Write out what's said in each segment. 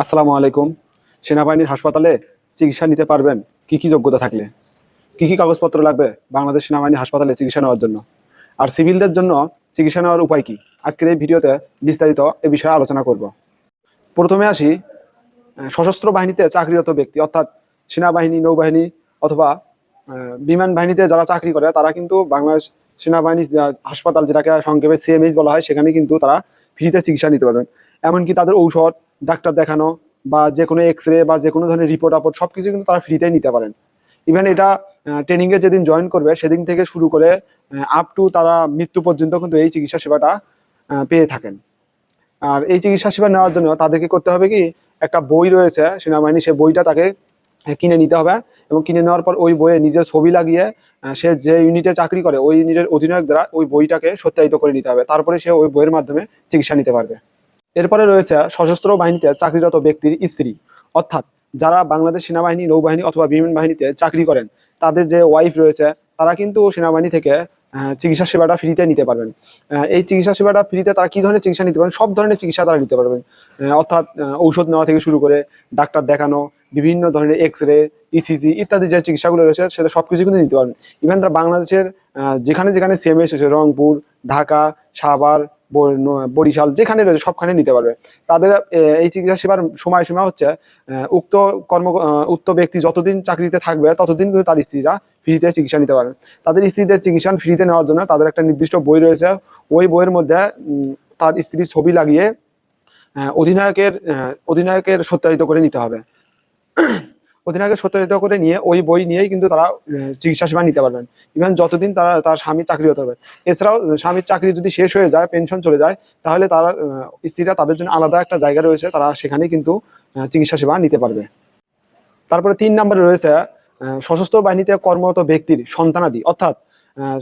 আসসালামু আলাইকুম। সেনাবাহিনীর হাসপাতালে চিকিৎসা নিতে পারবেন। কি কি যোগ্যতা থাকলে? কি কি কাগজপত্র লাগবে বাংলাদেশ সেনাবাহিনী হাসপাতালে চিকিৎসা নেওয়ার জন্য? আর সিভিলদের জন্য চিকিৎসা নেওয়ার উপায় কি? আজকের এই ভিডিওতে বিস্তারিত এ বিষয়ে আলোচনা করব। প্রথমে আসি সশস্ত্র বাহিনীতে চাকরিরত ব্যক্তি, অর্থাৎ সেনাবাহিনী, নৌবাহিনী অথবা বিমান বাহিনীতে যারা চাকরি করে, তারা কিন্তু বাংলাদেশ সেনাবাহিনী হাসপাতাল যেটাকে সংক্ষেপে সিএমএইচ বলা হয়, সেখানে কিন্তু তারা ফ্রিতে চিকিৎসা নিতে পারবেন। এমনকি তাদের ঔষধ, ডাক্তার দেখানো বা যে কোনো এক্স রে বা যে কোনো ধরনের রিপোর্ট আপোর্ট সব কিছু কিন্তু তারা ফ্রিতেই নিতে পারেন। ইভেন এটা ট্রেনিংয়ে যেদিন জয়েন করবে, সেদিন থেকে শুরু করে আপ টু তারা মৃত্যু পর্যন্ত কিন্তু এই চিকিৎসা সেবাটা পেয়ে থাকেন। আর এই চিকিৎসা সেবা নেওয়ার জন্য তাদেরকে করতে হবে কি, একটা বই রয়েছে সেনাবাহিনী সেই বইটা তাকে কিনে নিতে হবে এবং কিনে নেওয়ার পর ওই বইয়ে নিজের ছবি লাগিয়ে সে যে ইউনিটে চাকরি করে, ওই ইউনিটের অধিনায়ক দ্বারা ওই বইটাকে সত্যায়িত করে নিতে হবে। তারপরে সে ওই বইয়ের মাধ্যমে চিকিৎসা নিতে পারবে। এরপরে রয়েছে সশস্ত্র বাহিনীতে চাকরিরত ব্যক্তির স্ত্রী। অর্থাৎ যারা বাংলাদেশ সেনাবাহিনী, নৌবাহিনী অথবা বিমান বাহিনীতে চাকরি করেন, তাদের যে ওয়াইফ রয়েছে, তারা কিন্তু সেনাবাহিনী থেকে চিকিৎসা সেবাটা ফ্রিতে নিতে পারবেন। এই চিকিৎসা সেবাটা ফ্রিতে তারা কি ধরনের চিকিৎসা নিতে পারবেন? সব ধরনের চিকিৎসা তারা নিতে পারবেন। অর্থাৎ ঔষধ নেওয়া থেকে শুরু করে, ডাক্তার দেখানো বিভিন্ন ধরনের এক্স রে ইসিজি ইত্যাদি যে চিকিৎসাগুলো রয়েছে, সেটা সবকিছু কিন্তু নিতে পারবেন। ইভেন তারা বাংলাদেশের যেখানে যেখানে সিএমএস রয়েছে রংপুর, ঢাকা, সাভার বরিশাল, যেখানে রয়েছে, সবখানে নিতে পারবে। তাদের এই চিকিৎসা সেবার সময়সীমা হচ্ছে উক্ত কর্ম উক্ত ব্যক্তি যতদিন চাকরিতে থাকবে, ততদিন কিন্তু তার স্ত্রীরা ফ্রিতে চিকিৎসা নিতে পারবে। তাদের স্ত্রীদের চিকিৎসা ফ্রিতে নেওয়ার জন্য তাদের একটা নির্দিষ্ট বই রয়েছে। ওই বইয়ের মধ্যে তার স্ত্রীর ছবি লাগিয়ে অধিনায়কের অধিনায়কের সত্যায়িত করে নিতে হবে। অধিনায়কের সত্যায়িত করে নিয়ে ওই বই নিয়েই কিন্তু তারা চিকিৎসা সেবা নিতে পারবেন। ইভেন যতদিন তারা, তার স্বামী চাকরি হতে হবে। এছাড়াও স্বামীর চাকরি যদি শেষ হয়ে যায় পেনশন চলে যায়, তাহলে তারা স্ত্রীরা তাদের জন্য আলাদা একটা জায়গা রয়েছে, তারা সেখানেই কিন্তু চিকিৎসা সেবা নিতে পারবে। তারপরে তিন নম্বরে রয়েছে সশস্ত্র বাহিনীতে কর্মরত ব্যক্তির সন্তানাদি। অর্থাৎ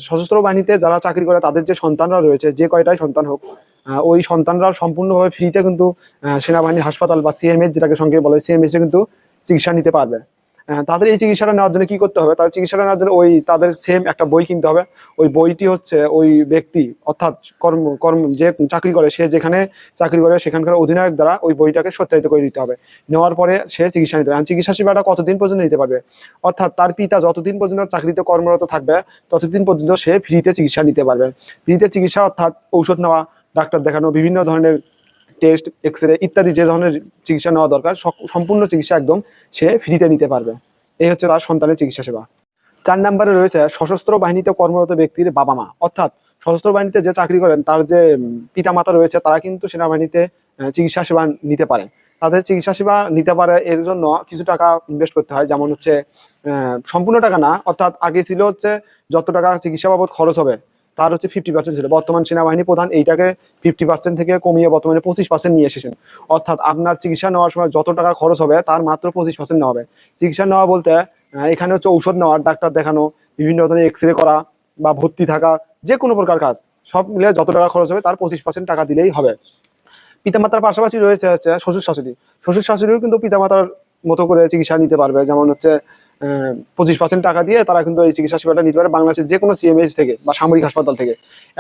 সশস্ত্র বাহিনীতে যারা চাকরি করে, তাদের যে সন্তানরা রয়েছে, যে কয়টাই সন্তান হোক ওই সন্তানরা সম্পূর্ণভাবে ফ্রিতে কিন্তু সেনাবাহিনী, হাসপাতাল বা সিএমএস যেটাকে সঙ্গে বলে সিএমএস কিন্তু চিকিৎসা নিতে পারবে। তাদের এই চিকিৎসাটা নেওয়ার জন্য কি করতে হবে? তাদের চিকিৎসাটা নেওয়ার জন্য ওই তাদের সেম একটা বই কিনতে হবে। ওই বইটি হচ্ছে ওই ব্যক্তি, অর্থাৎ কর্ম কর্ম, যে চাকরি করে, সে যেখানে চাকরি করে, সেখানকার অধিনায়ক দ্বারা ওই বইটাকে সত্যায়িত করে দিতে হবে। নেওয়ার পরে সে চিকিৎসা নিতে হবে চিকিৎসা সেবাটা কতদিন পর্যন্ত নিতে পারবে? অর্থাৎ তার পিতা যতদিন পর্যন্ত চাকরিতে কর্মরত থাকবে, ততদিন পর্যন্ত সে ফ্রিতে চিকিৎসা নিতে পারবে। ফ্রিতে চিকিৎসা, অর্থাৎ ঔষধ নেওয়া, ডাক্তার দেখানো, বিভিন্ন ধরনের টেস্ট এক্স রে ইত্যাদি যে ধরনের চিকিৎসা নেওয়া দরকার সম্পূর্ণ চিকিৎসা একদম সে ফ্রিতে নিতে পারবে। এই হচ্ছে তার সন্তানের চিকিৎসা সেবা। চার নম্বরে রয়েছে, সশস্ত্র বাহিনীতে কর্মরত ব্যক্তির বাবা মা অর্থাৎ সশস্ত্র বাহিনীতে যে চাকরি করেন, তার যে পিতা মাতা রয়েছে, তারা কিন্তু সেনাবাহিনীতে চিকিৎসা সেবা নিতে পারে। তাদের চিকিৎসা সেবা নিতে পারে এর জন্য কিছু টাকা ইনভেস্ট করতে হয়, যেমন হচ্ছে সম্পূর্ণ টাকা না, অর্থাৎ আগে ছিল হচ্ছে যত টাকা চিকিৎসা বাবদ খরচ হবে তার হচ্ছে ফিফটি পার্সেন্ট ছিল। বর্তমান সেনাবাহিনী প্রধান এইটাকে ফিফটি পার্সেন্ট থেকে কমিয়ে বর্তমানে পঁচিশ পার্সেন্ট নিয়ে এসেছেন। অর্থাৎ আপনার চিকিৎসা নেওয়ার সময় যত টাকা খরচ হবে, তার মাত্র পঁচিশ পার্সেন্ট নেওয়া হবে। চিকিৎসা নেওয়া বলতে এখানে হচ্ছে ঔষধ নেওয়া, ডাক্তার দেখানো, বিভিন্ন ধরনের এক্স রে করা বা ভর্তি থাকা যে কোনো প্রকার কাজ, সব মিলে যত টাকা খরচ হবে তার পঁচিশ পার্সেন্ট টাকা দিলেই হবে। পিতামাতার পাশাপাশি রয়েছে হচ্ছে শ্বশুর শাশুড়ি শ্বশুর শাশুড়িও কিন্তু পিতামাতার মতো করে চিকিৎসা নিতে পারবে, যেমন হচ্ছে পঁচিশ পার্সেন্ট টাকা দিয়ে তারা কিন্তু এই চিকিৎসা সেবাটা নিতে পারে বাংলাদেশের যে কোনো সিএমএইচ থেকে বা সামরিক হাসপাতাল থেকে।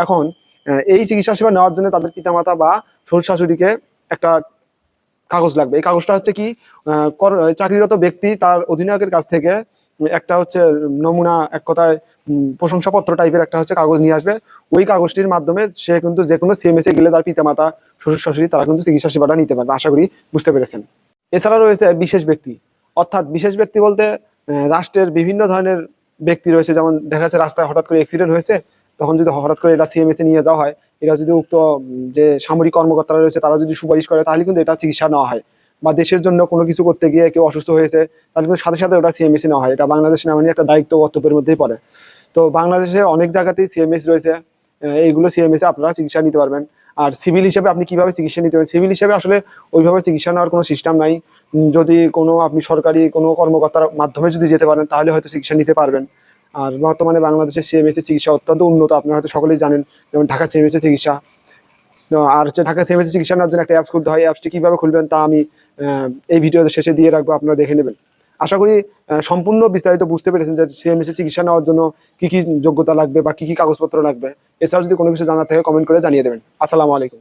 এখন এই চিকিৎসা সেবা নেওয়ার জন্য তাদের পিতামাতা বা শ্বশুর শাশুড়িকে একটা কাগজ লাগবে। এই কাগজটা হচ্ছে কি চাকরিরত ব্যক্তি তার অধিনায়কের কাছ থেকে একটা হচ্ছে নমুনা, এক কথায় প্রশংসাপত্র টাইপের একটা হচ্ছে কাগজ নিয়ে আসবে। ওই কাগজটির মাধ্যমে সে কিন্তু যে কোনো সিএমএস এ গেলে তার পিতামাতা, শ্বশুর শাশুড়ি তারা কিন্তু চিকিৎসা সেবাটা নিতে পারবে। আশা করি বুঝতে পেরেছেন। এছাড়া রয়েছে বিশেষ ব্যক্তি। অর্থাৎ বিশেষ ব্যক্তি বলতে রাষ্ট্রের বিভিন্ন ধরনের ব্যক্তি রয়েছে। যেমন দেখা যাচ্ছে রাস্তায় হঠাৎ করে অ্যাক্সিডেন্ট হয়েছে, তখন যদি হঠাৎ করে এটা সিএমএস নিয়ে যাওয়া হয় এটা যদি উক্ত যে সামরিক কর্মকর্তারা রয়েছে, তারা যদি সুপারিশ করে, তাহলে কিন্তু এটা চিকিৎসা নেওয়া হয়। বা দেশের জন্য কোনো কিছু করতে গিয়ে কেউ অসুস্থ হয়েছে, তাহলে কিন্তু সাথে সাথে ওটা সিএমএস নেওয়া হয়। এটা বাংলাদেশ সেনাবাহিনীর একটা দায়িত্ব কর্তব্যের মধ্যেই পড়ে। তো বাংলাদেশে অনেক জায়গাতেই সিএমএস রয়েছে। এইগুলো সিএমএস আপনারা চিকিৎসা নিতে পারবেন। আর সিভিল হিসেবে আপনি কীভাবে চিকিৎসা নিতে পারবেন সিভিল হিসেবে আসলে ওইভাবে চিকিৎসা নেওয়ার কোনো সিস্টেম নাই। যদি কোনো আপনি সরকারি কোনো কর্মকর্তার মাধ্যমে যদি যেতে পারেন, তাহলে হয়তো চিকিৎসা নিতে পারবেন। আর বর্তমানে বাংলাদেশের সিএমএস এর চিকিৎসা অত্যন্ত উন্নত, আপনারা হয়তো সকলেই জানেন, যেমন ঢাকা সিএমএস এর চিকিৎসা। আর হচ্ছে ঢাকা সিএমএস চিকিৎসা নেওয়ার জন্য একটা অ্যাপস খুলতে হয় অ্যাপসটি কীভাবে খুলবেন তা আমি এই ভিডিওতে শেষে দিয়ে রাখব, আপনারা দেখে নেবেন। আশা করি সম্পূর্ণ বিস্তারিত বুঝতে পেরেছেন যে সিএমএসে চিকিৎসা নেওয়ার জন্য কি কি যোগ্যতা লাগবে বা কি কি কাগজপত্র লাগবে। এছাড়াও যদি কোনো কিছু জানা থাকে কমেন্ট করে জানিয়ে দেবেন। আসসালামু আলাইকুম।